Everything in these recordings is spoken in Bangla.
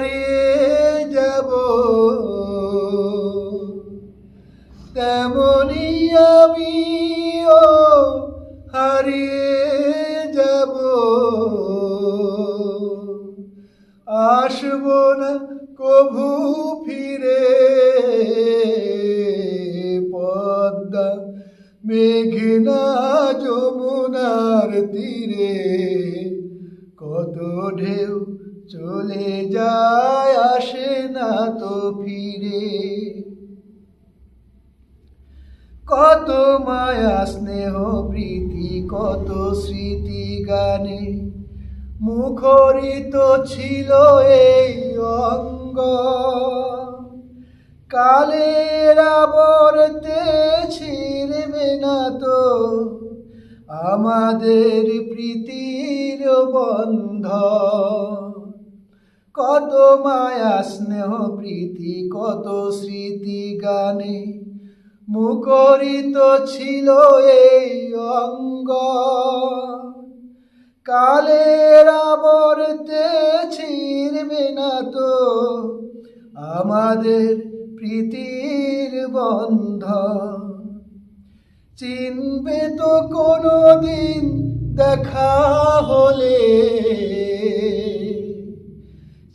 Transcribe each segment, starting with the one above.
হারিয়ে যাব। তেমনি আমিও হারিয়ে যাব আসব না কভু ফিরে পদ্মা মেঘনা যমুনার তীরে কত ঢেউ চলে যায়, আসে না তো ফিরে। কত মায়া, স্নেহ, প্রীতি, কত স্মৃতি গানে মুখরিত ছিল এই অঙ্গ। কালের আবর্তে ছিড়বে না তো আমাদের প্রীতির বন্ধ কত মায়া, স্নেহ, প্রীতি, কত স্মৃতি গানে মুখরিত ছিল এই অঙ্গ। কালের আবর্তে ছিড়বে না তো আমাদের প্রীতির বন্ধ। চিনবে তো কোনো দিন দেখা হলে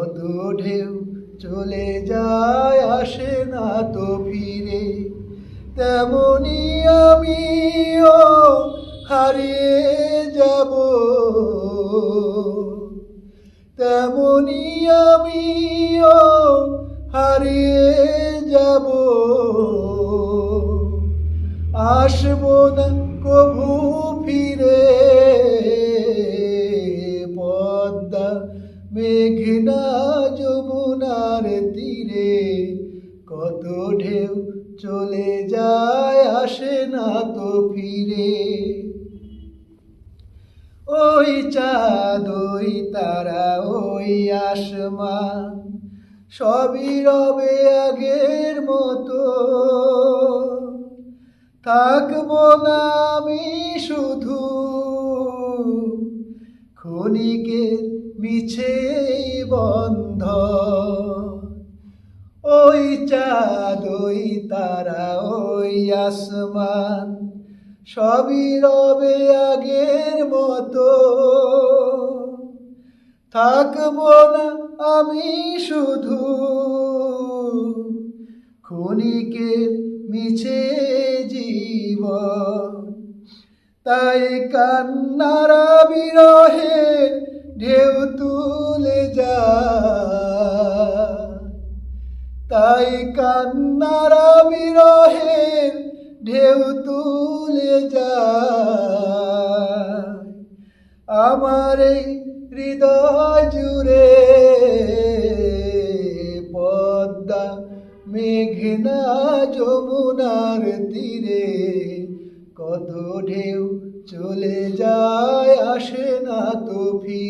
কত ঢেউ চলে যায়, আসে না তো ফিরে। তেমনি আমিও হারিয়ে যাব। তেমনি আমিও হারিয়ে যাব। আসব না কভু ঢেউ চলে যায়, আসে না তো ফিরে। ওই চাঁদ ওই তারা, ওই আসমান, সবই রবে আগের মতো। থাকব না আমি শুধু ক্ষণিকের মিছে বন্ধ। ওই চাঁদ ওই তারা ওই আসমান, সবই রবে আগের মতো। থাকব না আমি শুধু ক্ষণিকের মিছে জীব তাই কান্নারা বিরহে ঢেউ তুলে তাই কান্নারা বিরহে ঢেউ তুলে যা আমার এই হৃদয় জুড়ে পদ্মা, মেঘনা, যমুনার তীরে কত ঢেউ চলে যায় আসে না তো ফিরে।